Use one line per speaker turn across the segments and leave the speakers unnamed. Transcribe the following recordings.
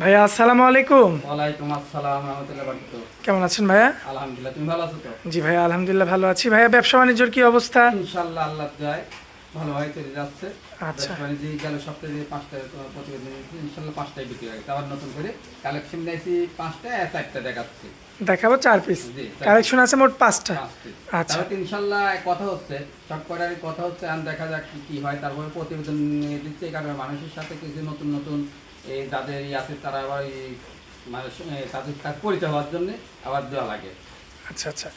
ভাইয়া আসসালামু আলাইকুম।
ওয়ালাইকুম আসসালাম রহমতুল্লাহ বারকাতুহ।
কেমন আছেন ভাইয়া?
আলহামদুলিল্লাহ তুমি ভালো আছো তো?
জি ভাইয়া আলহামদুলিল্লাহ ভালো আছি। ভাইয়া ব্যবসা বাণিজ্যর কি অবস্থা?
ইনশাআল্লাহ আল্লাহ ভালো হয় চলে যাচ্ছে।
আচ্ছা।
মানে যে গেল সপ্তাহে পাঁচটা প্রতিবেদন ইনশাআল্লাহ পাঁচটায় বিক্রি হয়ে গেছে। আবার নতুন করে কালেকশন দিয়েছি পাঁচটা আর চারটা দেখাচ্ছি।
দেখাবো চার পিস। কালেকশন আছে মোট পাঁচটা। আচ্ছা।
ইনশাআল্লাহ কথা হচ্ছে সবকটারই কথা হচ্ছে আর দেখা যাক কি কি হয়। তারপরে প্রতিবেদন নিয়ে দিচ্ছে কারণে মানুষের সাথে কিছু নতুন নতুন এই যাদের ই আছে তারা আবার এই মানে তাদের পরিচয় হওয়ার জন্য আবার দেওয়া লাগে।
আচ্ছা আচ্ছা।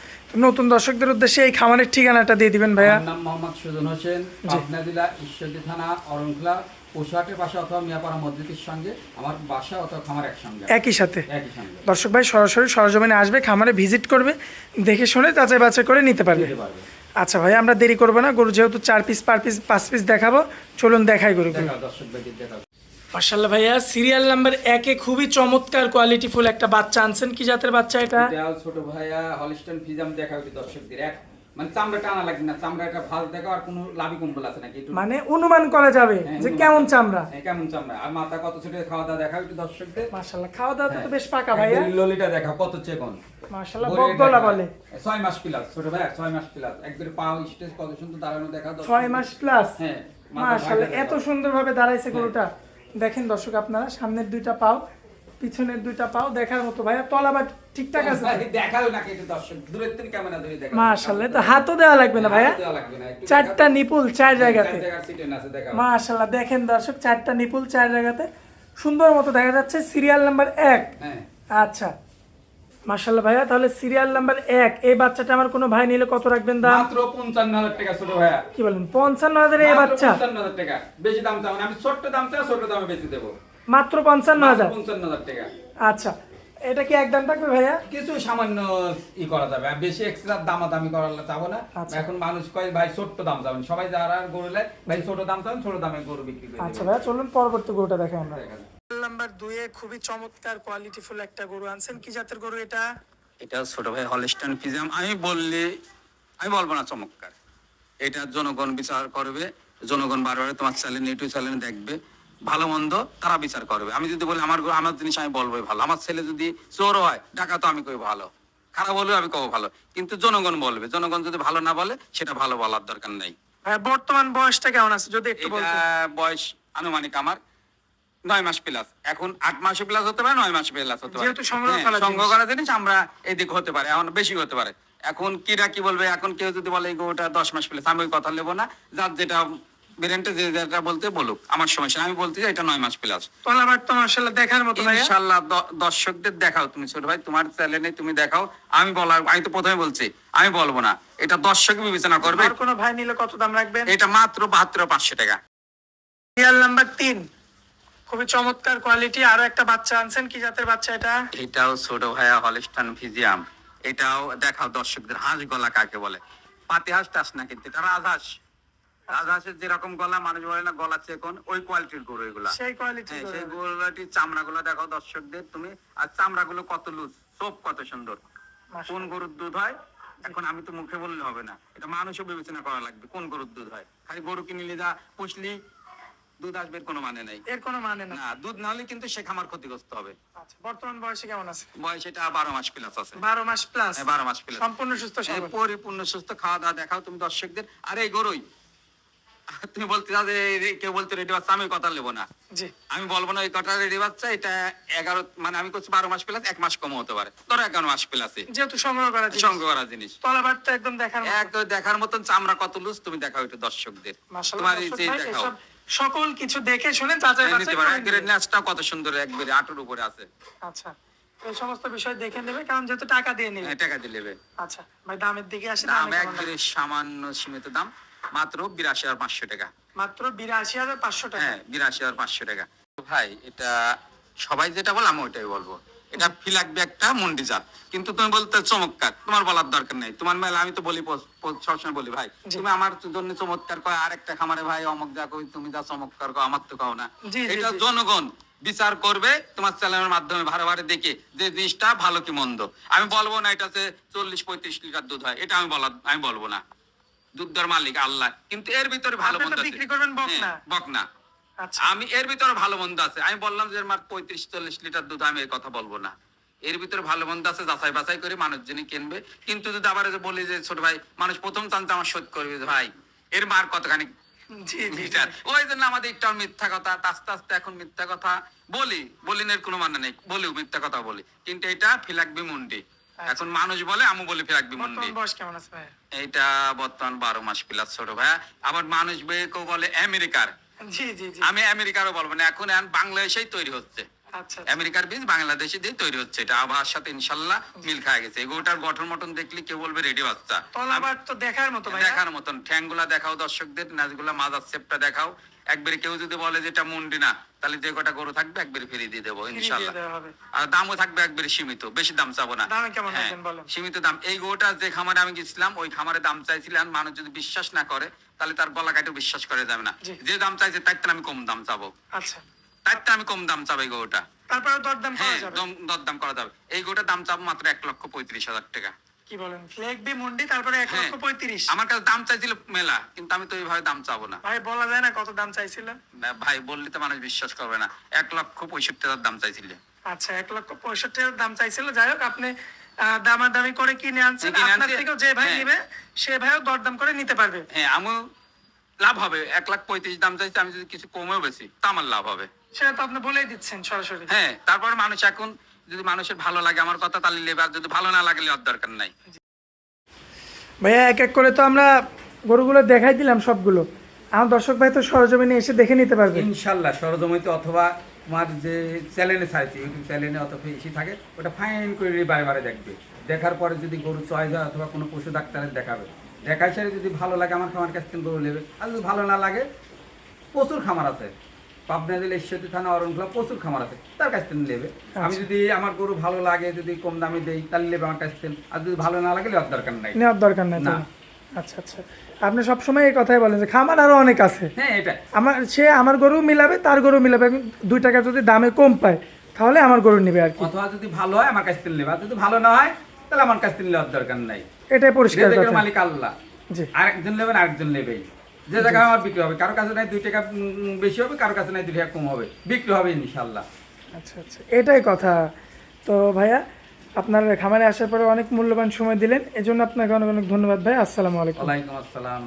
নতুন দর্শকদের উদ্দেশ্যে এই খামারের ঠিকানাটা দিয়ে দিবেন ভাইয়া।
নাম মোহাম্মদ সুজন হোসেন পাবনা জেলা ঈশ্বরদী থানা অরণখোলা পশুহাটের পাশে অথবা মিয়াপাড়া মসজিদের সঙ্গে আমার বাসা অথবা খামার একসঙ্গে।
একই সাথে।
একই সঙ্গে।
দর্শক ভাই সরাসরি সরজমিনে আসবে খামারে ভিজিট করবে দেখে শুনে যাচাই বাছাই করে নিতে পারবে। আচ্ছা ভাই আমরা দেরি করব না গরু যেহেতু চার পিস পার পিস পাঁচ পিস দেখাবো চলুন দেখাই গরু
দর্শক ভাইকে দেখা
মার্শাল্লাহ ভাইয়া সিরিয়াল নাম্বার একে খুবই চমৎকার কোয়ালিটি ফুল একটা বাচ্চা আনছেন। কি জাতের বাচ্চা এটা?
ছোট ভাইয়া হলিস্টন ফিজাম দর্শকদের। এক মানে চামড়া টানা লাগবে না চামড়াটা ভালো দেখা আর কোনো লাভি কম্বল আছে নাকি?
মানে অনুমান করা যাবে
হ্যাঁ,
যে কেমন চামড়া।
হ্যাঁ, কেমন চামড়া? আর মাথা কত ছোট খাওয়া দাওয়া একটু দর্শকদের?
মার্শাল্লাহ খাওয়া দাওয়া তো
হ্যাঁ।
বেশ পাকা ভাইয়া।
ললিটা দেখা কত চেকন?
বকগলা বলে।
ছয় মাস প্লাস ছোট মাস প্লাস একবারে পাও স্টেজ কত সুন্দর দাঁড়ানো দেখা
মাস প্লাস
হ্যাঁ
এত। সুন্দরভাবে দাঁড়াইছে গরুটা। দেখেন দর্শক আপনারা সামনের দুইটা পাও পিছনের দুইটা পাও দেখার মতো। ভাইয়া তলাবার ঠিকঠাক আছে?
দেখাও নাকি একটু দর্শক? দূরের থেকে ক্যামেরা ধরে দেখা
মাশাআল্লাহ তো হাতও দেওয়া লাগবে না ভাইয়া?
দেওয়া লাগবে না, একটু
চারটা নিপুল চার জায়গাতে
চার জায়গার সিটেন আছে, দেখাও।
মার্শাল্লাহ দেখেন দর্শক চারটা নিপুল চার জায়গাতে। সুন্দর মতো দেখা যাচ্ছে সিরিয়াল নাম্বার এক।
হ্যাঁ।
আচ্ছা মার্শাল্লাহ ভাইয়া তাহলে সিরিয়াল নাম্বার এক এই বাচ্চাটা আমার কোনো ভাই নিলে কত রাখবেন দাম?
মাত্র পঞ্চান্ন হাজার টাকা ছোট ভাইয়া।
কি বলেন পঞ্চান্ন হাজার এই বাচ্চা?
পঞ্চান্ন হাজার টাকা। বেশি দাম চাও আমি ছোট্ট দাম চাই ছোট দামে বেশি দেবো।
মাত্র পঞ্চান্ন হাজার
পঞ্চান্ন হাজার টাকা।
আচ্ছা এটা কি একদম থাকবে ভাইয়া?
কিছু সামান্য ই করা যাবে আর বেশি এক্সট্রা দামাদামি করার চাবো না।
আচ্ছা।
এখন মানুষ কয় ভাই ছোট্ট দাম যাবেন সবাই যারা গরু ভাই ছোট দাম চাবেন ছোট দামে গরু বিক্রি করে
আচ্ছা ভাইয়া চলুন পরবর্তী গরুটা দেখে আমরা। নাম্বার দুয়ে খুবই চমৎকার কোয়ালিটিফুল একটা গরু আনছেন। কি জাতের গরু এটা?
এটা ছোট ভাই হলিস্টন ফিজাম আমি বললে আমি বলব না চমৎকার। এটা জনগণ বিচার করবে। জনগণ বারবার তোমার চ্যানেল ইউটিউব চ্যানেল দেখবে। ভালো মন্দ তারা বিচার করবে। আমি যদি বলি আমার আমার জিনিস আমি বলবোই ভালো। আমার ছেলে যদি চোর হয় ডাকা তো আমি কই ভালো। খারাপ হলেও আমি কব ভালো। কিন্তু জনগণ বলবে। জনগণ যদি ভালো না বলে সেটা ভালো বলার দরকার নেই।
বর্তমান বয়সটা কেমন আছে? যদি একটু
বয়স আনুমানিক আমার নয় মাস প্লাস এখন আট মাসে প্লাস হতে পারে নয় মাস প্লাস হতে পারে।
যেহেতু সংগ্রহ
হ্যাঁ,
করা
সংগ্রহ করা জিনিস আমরা এদিক হতে পারে এখন বেশি হতে পারে। এখন কিরা কি বলবে এখন কেউ যদি বলে এই দশ মাস প্লাস আমি ওই কথা নেব না। যার যেটা বেরেন্টে যে যেটা বলতে বলুক আমার সমস্যা আমি বলতে চাই এটা নয় মাস প্লাস
তো দেখার মতো ভাইয়া।
ইনশাল্লাহ দর্শকদের দেখাও তুমি ছোট ভাই। তোমার চ্যানেলে তুমি দেখাও। আমি বলার আমি তো প্রথমে বলছি আমি বলব না। এটা দর্শক বিবেচনা করবে।
আর কোনো ভাই নিলে কত দাম রাখবেন?
এটা মাত্র বাহাত্তর পাঁচশো টাকা।
নাম্বার তিন। খুবই চমৎকার কোয়ালিটি আরও একটা বাচ্চা আনছেন কি জাতের বাচ্চা এটা?
এটাও ছোট ভাইয়া হলিস্টান ফিজিয়াম এটাও দেখাও দর্শকদের হাঁস গলা কাকে বলে? পাতি হাঁস টাস না কিন্তু এটা রাজহাঁস। রাজহাঁসের যেরকম গলা মানুষ বলে না গলা চেকন ওই কোয়ালিটির গরু এগুলা।
সেই কোয়ালিটি
হ্যাঁ, সেই গরুটির চামড়া গুলো দেখাও দর্শকদের তুমি। আর চামড়া গুলো কত লুজ সব কত সুন্দর। কোন গরুর দুধ হয়? এখন আমি তো মুখে বললে হবে না। এটা মানুষও বিবেচনা করা লাগবে কোন গরুর দুধ হয়। খালি গরু কিনলে যা পুষলি দুধ আসবে কোনো মানে নেই।
এর কোনো মানে না।
দুধ না হলে কিন্তু সে খামার ক্ষতিগ্রস্ত হবে।
আচ্ছা বর্তমান বয়সে কেমন আছে?
বয়স এটা বারো মাস প্লাস আছে।
বারো মাস প্লাস
হ্যাঁ, বারো মাস প্লাস
সম্পূর্ণ সুস্থ
পরিপূর্ণ সুস্থ খাওয়া দাওয়া দেখাও তুমি দর্শকদের। আরে এই গরুই তুমি বলতে যে কেউ বলতে রেডি বাচ্চা আমি কথা নেব না। আমি বলব না ওই কটা রেডি বাচ্চা এটা এগারো মানে আমি করছি বারো মাস প্লাস এক মাস কম হতে পারে। ধরো এগারো মাস প্লাসে
যেহেতু সংগ্রহ করা।
সঙ্গ করা জিনিস।
তলাবার তো একদম দেখার মতো।
এক দেখার মতন চামড়া কত লুজ তুমি দেখাও একটু দর্শকদের। তোমার এই যে দেখাও।
সকল কিছু দেখে শুনে যাচাই
নিতে পারো একবারে
নিবে।
কত সুন্দর একবারে আটুর উপরে আছে।
আচ্ছা এই সমস্ত বিষয় দেখে নেবে কারণ যেহেতু টাকা দিয়ে নেবে।
হ্যাঁ, টাকা দিলেবে
আচ্ছা ভাই দামের দিকে আসি
দাম একবারে সামান্য সীমিত দাম মাত্র বিরাশি হাজার পাঁচশো টাকা।
মাত্র বিরাশি হাজার পাঁচশো টাকা।
হ্যাঁ বিরাশি হাজার পাঁচশো টাকা। ভাই এটা সবাই যেটা বলে আমি ওইটাই বলব। এটা ফিলাকবে একটা মন্ডি জাত। কিন্তু তুমি বলতে চমৎকার তোমার বলার দরকার নেই। তোমার মেলা আমি তো বলি সবসময় বলি ভাই তুমি আমার জন্য চমৎকার কয় আরেকটা খামারে ভাই অমক যা কই তুমি যা চমৎকার কও আমার তো কাও না। এটা জনগণ বিচার করবে তোমার চ্যানেলের মাধ্যমে ভাড়া ভারে দেখে যে জিনিসটা ভালো কি মন্দ। আমি বলব না এটাতে চল্লিশ পঁয়ত্রিশ লিটার দুধ হয় এটা আমি বলা আমি বলব না। দুধ দেওয়ার মালিক আল্লাহ কিন্তু এর ভিতরে ভালো মন্দ
বিক্রি করবেন বকনা।
হ্যাঁ, বকনা। আমি এর ভিতরে ভালো মন্দ আছে। আমি বললাম যে মাত্র পঁয়ত্রিশ চল্লিশ লিটার দুধ আমি এই কথা বলব না। এর ভিতরে ভালো মন্দ আছে যাচাই বাছাই করে মানুষজনই কিনবে। কিন্তু যদি আবার যে বলি যে ছোট ভাই মানুষ প্রথম চান্স আমার শোধ করবে ভাই এর মার কতখানি। লিটার? ওই জন্য আমাদের একটু মিথ্যা কথা আস্তে আস্তে এখন মিথ্যা কথা বলি। বলিনের কোনো মানে নেই। বলিও মিথ্যা কথা বলি। কিন্তু এটা ফিলাকবি মুন্ডি। এখন মানুষ বলে আমি বলি ফিলাকবি মুন্ডি। এইটা বর্তমান বারো মাস প্লাস ছোট ভাইয়া। আবার মানুষ কেউ বলে আমেরিকার। আমি আমেরিকারও বলব না এখন বাংলাদেশেই তৈরি হচ্ছে। আমেরিকার বীজ বাংলাদেশে দিয়ে তৈরি হচ্ছে। এটা আবহাওয়ার সাথে ইনশাল্লাহ মিল খায় গেছে। এগুলোটার গঠন মটন দেখলে কেউ বলবে রেডি বাচ্চা।
তলাবার তো দেখার মতো ভাইয়া
দেখার মতন। ঠ্যাংগুলা দেখাও দর্শকদের নাচগুলা মাজার সেপটা দেখাও। একবারে কেউ যদি বলে যে এটা মুন্ডি না তাহলে যে কটা গরু থাকবে একবারে ফিরিয়ে দিয়ে দেবো ইনশাল্লাহ। আর দামও থাকবে একবারে সীমিত বেশি দাম চাবো না।
কেমন
হ্যাঁ? সীমিত দাম। এই গরুটা যে খামারে আমি গেছিলাম ওই খামারে দাম চাইছিলাম মানুষ যদি বিশ্বাস না করে তাহলে তার গলা কাটে বিশ্বাস করে যাবে না। যে দাম চাইছে তার আমি কম দাম চাবো।
আচ্ছা।
তার থেকে আমি কম দাম চাবো এই গরুটা।
তারপরে দরদাম করা
হ্যাঁ
যাবে?
দম দরদাম করা যাবে। এই গরুটার দাম চাবো মাত্র এক লক্ষ পঁয়ত্রিশ হাজার টাকা।
কি বলেন? ফ্লেক বি মুন্ডি তারপরে এক
হ্যাঁ।
লক্ষ পঁয়ত্রিশ।
আমার কাছে দাম চাইছিল মেলা কিন্তু আমি তো এইভাবে দাম চাবো না।
ভাই বলা যায় না কত দাম চাইছিলেন
ভাই বললে তো মানুষ বিশ্বাস করবে না। এক লক্ষ পঁয়ষট্টি হাজার দাম চাইছিল।
আচ্ছা এক লক্ষ পঁয়ষট্টি হাজার দাম চাইছিল। যাই হোক আপনি দামাদামি করে কিনে আনছেন।
কিনে
আপনার। থেকেও যে ভাই
হ্যাঁ।
নিবে সে ভাইও দরদাম করে নিতে পারবে।
হ্যাঁ আমিও লাভ হবে। এক লাখ পঁয়ত্রিশ দাম চাইছি আমি যদি কিছু কমেও বেশি তা আমার লাভ হবে।
সেটা তো আপনি বলেই দিচ্ছেন সরাসরি।
হ্যাঁ তারপরে মানুষ এখন যদি মানুষের ভালো লাগে আমার কথা তাহলে নেবে আর যদি ভালো না লাগলে আর দরকার নাই।
ভাইয়া এক এক করে তো আমরা গরুগুলো দেখাই দিলাম সবগুলো। আমার দর্শক ভাই তো সরজমিনে এসে দেখে নিতে পারবে।
ইনশাল্লাহ সরজমিতে অথবা তোমার যে চ্যানেলে ছাড়ছে ইউটিউব চ্যানেলে অথবা এসে থাকে ওটা ফাইন করে বারে বারে দেখবে। দেখার পরে যদি গরু চয়েস হয় অথবা কোনো পশু ডাক্তারের দেখাবে। দেখার সাথে যদি ভালো লাগে আমার খামার কাছ থেকে গরু নেবে। আর যদি ভালো না লাগে প্রচুর খামার আছে। পাবনা জেলা ঈশ্বরী থানা অরণখোলা প্রচুর খামার আছে। তার কাছ থেকে নেবে। আমি যদি আমার গরু ভালো লাগে যদি কম দামে দেই তাহলে নেবে আমার কাছ থেকে। আর যদি ভালো না লাগে নেওয়ার দরকার নাই।
নেওয়ার দরকার নাই
না।
আচ্ছা আচ্ছা। আপনি সবসময় এই কথাই বলেন যে খামার আরও অনেক আছে।
হ্যাঁ এটা।
আমার সে আমার গরু মিলাবে তার গরু মিলাবে। দুই টাকা যদি দামে কম পায় তাহলে আমার গরু নেবে আর কি।
অথবা যদি ভালো হয় আমার কাছ থেকে নেবে। আর যদি ভালো না হয় তাহলে আমার কাছ থেকে নেওয়ার দরকার নাই।
এটাই পরিষ্কার কথা।
মালিক আল্লাহ।
জি।
আরেকজন নেবেন আরেকজন নেবেই। যে জায়গা আমার বিক্রি হবে কারও কাছে নাই দুই টাকা বেশি হবে কারও কাছে নাই দুই টাকা কম হবে। বিক্রি হবে ইনশাল্লাহ
আচ্ছা আচ্ছা। এটাই কথা। তো ভাইয়া আপনার খামারে আসার পরে অনেক মূল্যবান সময় দিলেন এজন্য আপনাকে অনেক অনেক ধন্যবাদ ভাই। আসসালামু আলাইকুম।
ওয়ালাইকুম আসসালাম